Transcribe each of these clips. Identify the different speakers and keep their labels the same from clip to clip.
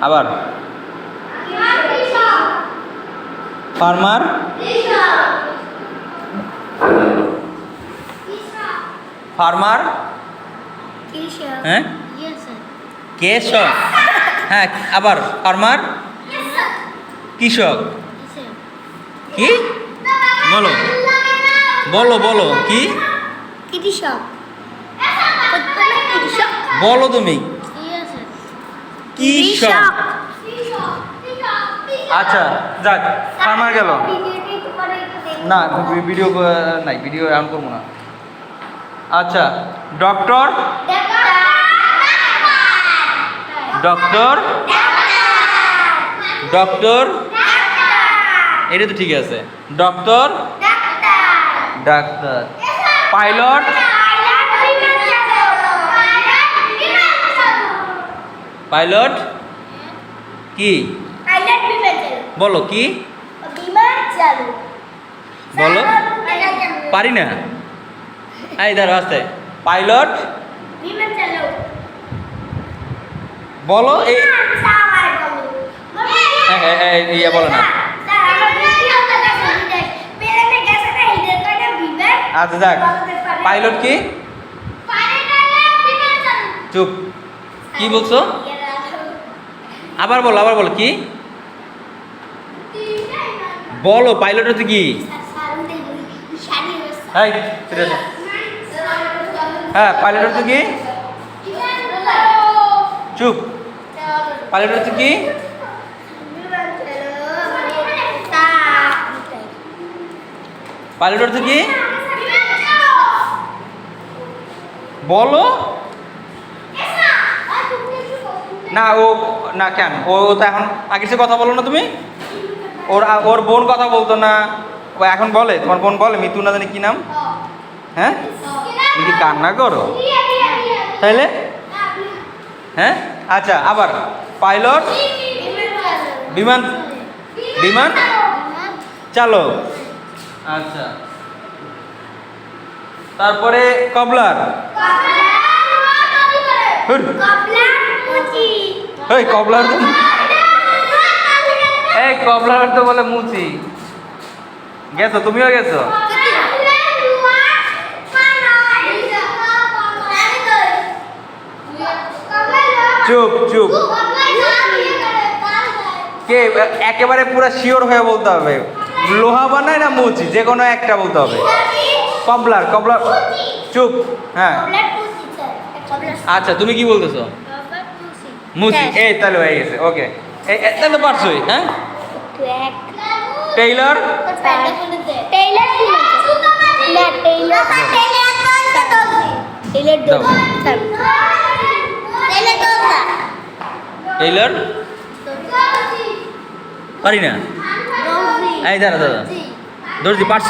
Speaker 1: আবার। Farmer? Farmer?
Speaker 2: কৃষক
Speaker 1: হ্যাঁ?
Speaker 2: sir.
Speaker 1: হ্যাঁ আবার। ফার্মার? কৃষক। কি? বলো। বলো বলো। কি?
Speaker 2: কৃষক।
Speaker 1: বলো তুমি. কৃষক আচ্ছা যাক ফার্মার গেল। না, ভিডিও নাই, ভিডিও অন করব না। আচ্ছা ডক্টর? ডক্টর? ডক্টর? এটা তো ঠিক আছে। ডক্টর? ডাক্তার। পাইলট? পাইলট? কি? বলো কি? বলো। পারি না। এই দাঁড়ো আসতে। পাইলট? বলো এই ইয়ে বলো না। আচ্ছা যাক। পাইলট কি? চুপ। কি বলছো? আবার বলো আবার বলো, কি? বলো পাইলট হচ্ছে কি। হ্যাঁ পাইলট হচ্ছে কি? চুপ। পাইলট হচ্ছে কি? পাইলট হচ্ছে কি? বলো। না, ও না কেন? ও তো এখন আগে সে কথা বলো না তুমি। ওর ওর বোন কথা বলতো না। ও এখন বলে তোমার বোন বলে মিতু না জানি কি নাম। হ্যাঁ? তুমি কি কান্না করো? তাইলে? হ্যাঁ? আচ্ছা আবার। পাইলট? বিমান? বিমান? চালক। আচ্ছা। তারপরে কবলার? এই কবলার তো এই কবলার তো বলে মুচি। গেছো তুমিও গেছো? চুপ চুপ। কে একেবারে পুরো শিওর হয়ে বলতে হবে। লোহা বানায় না মুচি? যে কোনো একটা বলতে হবে। কবলার কবলার চুপ হ্যাঁ। আচ্ছা তুমি কি বলতেছো? মুচি এই তাহলে হয়ে গেছে ওকে তাহলে পারছোই হ্যাঁ? টেইলর
Speaker 2: টেইলর
Speaker 1: পারি না? এই দাঁড়া দাদা দর্জি পারছ?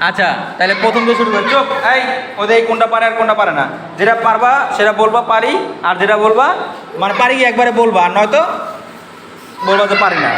Speaker 1: আচ্ছা তাহলে প্রথম দিয়ে শুরু করি। চোখ এই, ওদের কোনটা পারে আর কোনটা পারে না। যেটা পারবা, সেটা বলবা পারি, আর যেটা বলবা মানে পারি একবারে বলবা, আর নয়তো বলবা যে পারি না।